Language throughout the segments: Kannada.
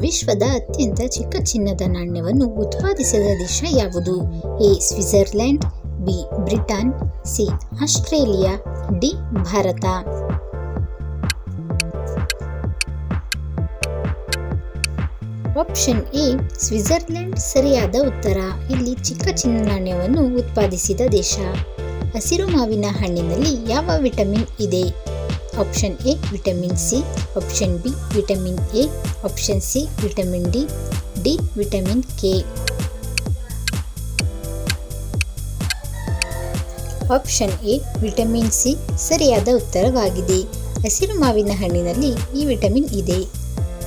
ವಿಶ್ವದ ಅತ್ಯಂತ ಚಿಕ್ಕ ಚಿನ್ನದ ನಾಣ್ಯವನ್ನು ಉತ್ಪಾದಿಸಿದ ದೇಶ ಯಾವುದು? A, Switzerland, B, Britain, C, Australia, D, Bharat. Option A, Switzerland ಸರಿಯಾದ ಉತ್ತರ. ಇಲ್ಲಿ ಚಿಕ್ಕ ಚಿನ್ನ ನಾಣ್ಯವನ್ನು ಉತ್ಪಾದಿಸಿದ ದೇಶ. ಹಸಿರು ಮಾವಿನ ಹಣ್ಣಿನಲ್ಲಿ ಯಾವ ವಿಟಮಿನ್ ಇದೆ? Option A vitamin C option B vitamin A option C vitamin D D vitamin K option A vitamin C ಸರಿಯಾದ ಉತ್ತರವಾಗಿದೆ. ಹಸಿರು ಮಾವಿನ ಹಣ್ಣಿನಲ್ಲಿ ಈ ವಿಟಮಿನ್ ಇದೆ.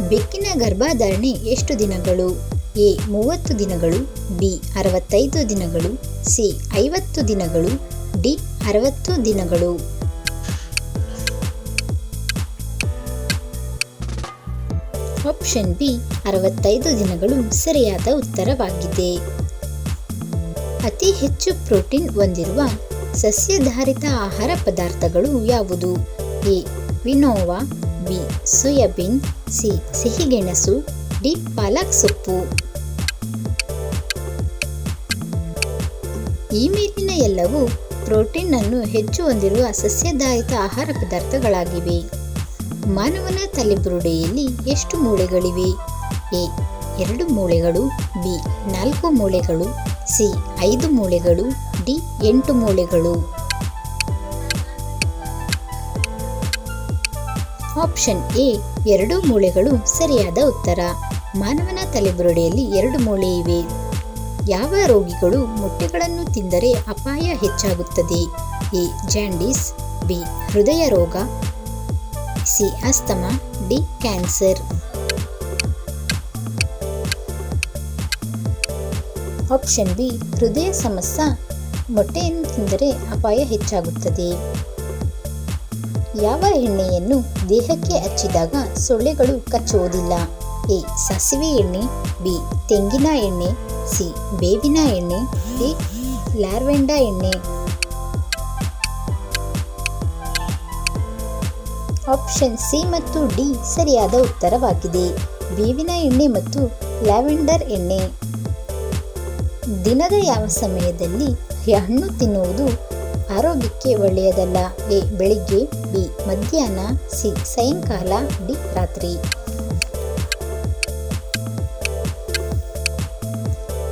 ಬೆಕ್ಕಿನ ಗರ್ಭಧಾರಣೆ ಎಷ್ಟು ದಿನಗಳು? ಎ, ಮೂವತ್ತು ದಿನಗಳು. ಬಿ, ಅರವತ್ತೈದು ದಿನಗಳು. ಸಿ, ಐವತ್ತು ದಿನಗಳು. ಡಿ, ಅರವತ್ತು ದಿನಗಳು. ಆಪ್ಷನ್ ಬಿ ಅರವತ್ತೈದು ದಿನಗಳು ಸರಿಯಾದ ಉತ್ತರವಾಗಿದೆ. ಅತಿ ಹೆಚ್ಚು ಪ್ರೋಟೀನ್ ಹೊಂದಿರುವ ಸಸ್ಯಾಧಾರಿತ ಆಹಾರ ಪದಾರ್ಥಗಳು ಯಾವುದು? A quinoa B soybean, C ಸಿಹಿಗೆಣಸು, ಡಿ ಪಾಲಕ್ ಸೊಪ್ಪು. ಈ ಮೇಲಿನ ಎಲ್ಲವೂ ಪ್ರೋಟೀನ್ ಅನ್ನು ಹೆಚ್ಚು ಹೊಂದಿರುವ ಸಸ್ಯಾಧಾರಿತ ಆಹಾರ ಪದಾರ್ಥಗಳಾಗಿವೆ. ಮಾನವನ ತಲೆಬುರುಡೆಯಲ್ಲಿ ಎಷ್ಟು ಮೂಳೆಗಳಿವೆ? ಎ, ಎರಡು ಮೂಳೆಗಳು, ಬಿ, ನಾಲ್ಕು ಮೂಳೆಗಳು, ಸಿ, ಐದು ಮೂಳೆಗಳು, ಡಿ, ಎಂಟು ಮೂಳೆಗಳು. ಆಪ್ಷನ್ ಎ, ಎರಡು ಮೂಳೆಗಳು ಸರಿಯಾದ ಉತ್ತರ. ಮಾನವನ ತಲೆಬುರುಡೆಯಲ್ಲಿ ಎರಡು ಮೂಳೆ ಇವೆ. ಯಾವ ರೋಗಿಗಳು ಮೊಟ್ಟೆಗಳನ್ನು ತಿಂದರೆ ಅಪಾಯ ಹೆಚ್ಚಾಗುತ್ತದೆ? ಎ, ಜಾಂಡಿಸ್, ಬಿ, ಹೃದಯ ರೋಗ C asthma D cancer. Option B, ಹೃದಯ ಸಮಸ್ಯೆ. ಮೊಟ್ಟೆಯನ್ನು ತಿಂದರೆ ಅಪಾಯ ಹೆಚ್ಚಾಗುತ್ತದೆ. ಯಾವ ಎಣ್ಣೆಯನ್ನು ದೇಹಕ್ಕೆ ಹಚ್ಚಿದಾಗ ಸೊಳ್ಳೆಗಳು ಕಚ್ಚುವುದಿಲ್ಲ? ಎ, ಸಾಸಿವೆ ಎಣ್ಣೆ, ಬಿ, ತೆಂಗಿನ ಎಣ್ಣೆ, ಸಿ, ಬೇವಿನ ಎಣ್ಣೆ, ಡಿ ಲ್ಯಾರ್ವೆಂಡಾ ಎಣ್ಣೆ. ಆಪ್ಷನ್ ಸಿ ಮತ್ತು ಡಿ ಸರಿಯಾದ ಉತ್ತರವಾಗಿದೆ. ಬೇವಿನ ಎಣ್ಣೆ ಮತ್ತು ಲ್ಯಾವೆಂಡರ್ ಎಣ್ಣೆ. ದಿನದ ಯಾವ ಸಮಯದಲ್ಲಿ ಹಣ್ಣು ತಿನ್ನುವುದು ಆರೋಗ್ಯಕ್ಕೆ ಒಳ್ಳೆಯದಲ್ಲ? ಎ. ಬೆಳಿಗ್ಗೆ, ಬಿ. ಮಧ್ಯಾಹ್ನ, ಸಿ. ಸಾಯಂಕಾಲ, ಡಿ. ರಾತ್ರಿ.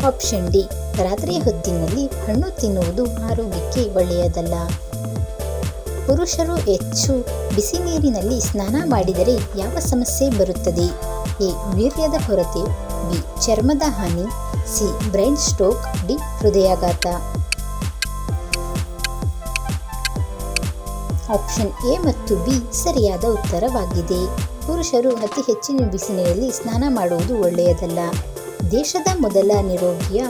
Option D. ರಾತ್ರಿಯ ಹೊತ್ತಿನಲ್ಲಿ ಹಣ್ಣು ತಿನ್ನುವುದು ಆರೋಗ್ಯಕ್ಕೆ ಒಳ್ಳೆಯದಲ್ಲ? ಪುರುಷರು ಹೆಚ್ಚು ಬಿಸಿ ನೀರಿನಲ್ಲಿ ಸ್ನಾನ ಮಾಡಿದರೆ ಯಾವ ಸಮಸ್ಯೆ ಬರುತ್ತದೆ? ಎ. ವೀರ್ಯದ ಕೊರತೆ. ಬಿ. ಚರ್ಮದ ಹಾನಿ. ಸಿ. Brain stroke. ಡಿ. ಹೃದಯಾಘಾತ. ಆಪ್ಷನ್ ಎ ಮತ್ತು ಬಿ ಸರಿಯಾದ ಉತ್ತರವಾಗಿದೆ. ಪುರುಷರು ಅತಿ ಹೆಚ್ಚಿನ ಬಿಸಿಲಿನಲ್ಲಿ ಸ್ನಾನ ಮಾಡುವುದು ಒಳ್ಳೆಯದಲ್ಲ. ದೇಶದ ಮೊದಲ ನಿರೋಗಿಯ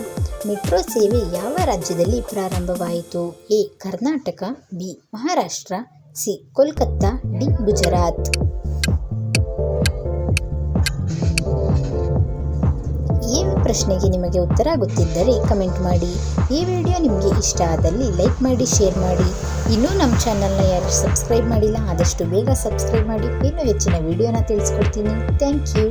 ಮೆಟ್ರೋ ಸೇವೆ ಯಾವ ರಾಜ್ಯದಲ್ಲಿ ಪ್ರಾರಂಭವಾಯಿತು? A, Karnataka, B, Maharashtra, C, Kolkata, D, Gujarat. ಈ ಪ್ರಶ್ನೆಗೆ ನಿಮಗೆ ಉತ್ತರ ಗೊತ್ತಿದ್ದರೆ ಕಮೆಂಟ್ ಮಾಡಿ. ಈ ವಿಡಿಯೋ ನಿಮಗೆ ಇಷ್ಟ ಆದಲ್ಲಿ ಲೈಕ್ ಮಾಡಿ, ಶೇರ್ ಮಾಡಿ. ಇನ್ನೂ ನಮ್ಮ ಚಾನಲ್ನ ಯಾರು ಸಬ್ಸ್ಕ್ರೈಬ್ ಮಾಡಿಲ್ಲ, ಆದಷ್ಟು ಬೇಗ ಸಬ್ಸ್ಕ್ರೈಬ್ ಮಾಡಿ. ಇನ್ನೂ ಹೆಚ್ಚಿನ ವಿಡಿಯೋನ ತಿಳಿಸ್ಕೊಡ್ತೀನಿ. Thank you.